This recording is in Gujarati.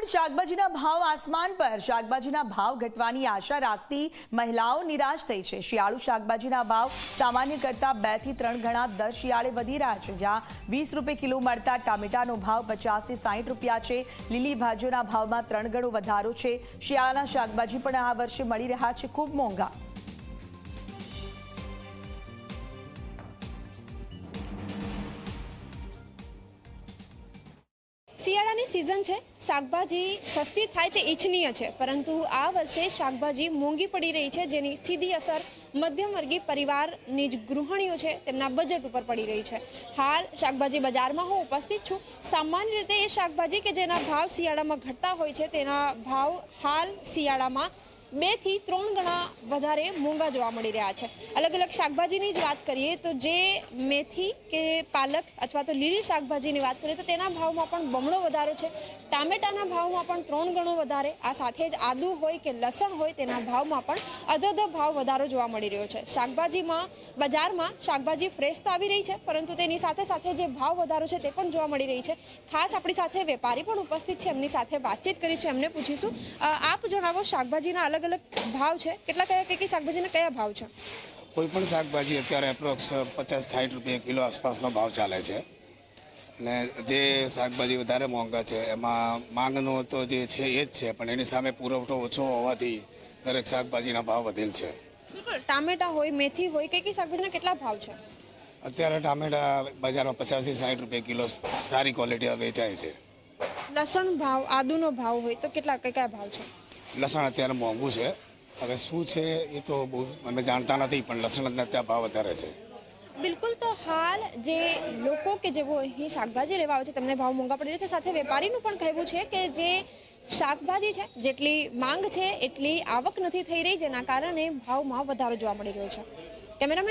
પણ શાકભાજીના ભાવ આસમાન પર. શાકભાજીના ભાવ ઘટવાની આશા રાખતી મહિલાઓ નિરાશ થઈ છે. શિયાળુ શાકભાજીના ભાવ સામાન્ય કરતા બેથી ત્રણ ગણા દર શિયાળે વધી રહ્યા છે, જ્યાં વીસ રૂપિયા કિલો મળતા ટામેટાનો ભાવ પચાસથી સાઠ રૂપિયા છે. લીલી ભાજીઓના ભાવમાં ત્રણ ગણો વધારો છે. શિયાળાના શાકભાજી પણ આ વર્ષે મળી રહ્યા છે ખૂબ મોંઘા. શિયાળાની સિઝન છે. શાકભાજી સસ્તી થાય તે ઈચ્છનીય છે, પરંતુ આ વર્ષે શાકભાજી મોંઘી પડી રહી છે, જેની સીધી અસર મધ્યમ વર્ગીય પરિવારની જ ગૃહિણીઓ છે, તેમના બજેટ ઉપર પડી રહી છે. હાલ શાકભાજી બજારમાં હું ઉપસ્થિત છું. સામાન્ય રીતે એ શાકભાજી કે જેના ભાવ શિયાળામાં ઘટતા હોય છે, તેના ભાવ હાલ શિયાળામાં બેથી ત્રણ ગણા વધારે મોંઘા જોવા મળી રહ્યા છે. અલગ અલગ શાકભાજીની જ વાત કરીએ તો જે મેથી કે પાલક અથવા તો લીલી શાકભાજીની વાત કરીએ તો તેના ભાવમાં પણ બમણો વધારો છે. ટામેટાના ભાવમાં પણ ત્રણ ગણો વધારે. આ સાથે જ આદુ હોય કે લસણ હોય તેના ભાવમાં પણ અધધ ભાવ વધારો જોવા મળી રહ્યો છે. શાકભાજીમાં, બજારમાં શાકભાજી ફ્રેશ તો આવી રહી છે, પરંતુ તેની સાથે સાથે જે ભાવ વધારો છે તે પણ જોવા મળી રહી છે. ખાસ આપણી સાથે વેપારી પણ ઉપસ્થિત છે. એમની સાથે વાતચીત કરીશું, એમને પૂછીશું. આપ જણાવો શાકભાજીના અલગ અલગ અલગ ભાવ છે? કેટલા કયા કઈ કઈ શાકભાજીના કયા ભાવ છે? કોઈ પણ શાકભાજી અત્યારે એપ્રોક્સ પચાસ સાઠ રૂપિયા કિલો આસપાસનો ભાવ ચાલે છે. અને જે શાકભાજી વધારે મોંઘા છે એમાં માંગનો તો જે છે એ જ છે પણ એની સામે પુરવઠો ઓછો હોવાથી દરેક શાકભાજીના ભાવ વધેલ છે. બિલકુલ. ટામેટા હોય મેથી હોય કઈ કઈ શાકભાજીના કેટલા ભાવ છે? અત્યારે ટામેટા બજારમાં પચાસથી સાઠ રૂપિયા કિલો સારી ક્વોલિટી વેચાય છે. લસણ ભાવ આદુનો ભાવ હોય તો કેટલા કયા ભાવ છે? લસણ અત્યારે મોંઘું છે. હવે શું છે એ તો બહુ અમે જાણતા નથી, પણ લસણ અત્યારે ભાવ વધારે છે. બિલકુલ તો હાલ જે લોકો કે જેઓ અહીં શાકભાજી લેવા આવે છે, તેમને ભાવ મોંઘા પડી રહ્યા છે. સાથે વેપારીનું પણ કહેવું છે કે જે શાકભાજી છે, જેટલી માંગ છે, એટલી આવક નથી થઈ રહી, જેના કારણે ભાવમાં વધારો જોવા મળી રહ્યો છે. કેમેરામેન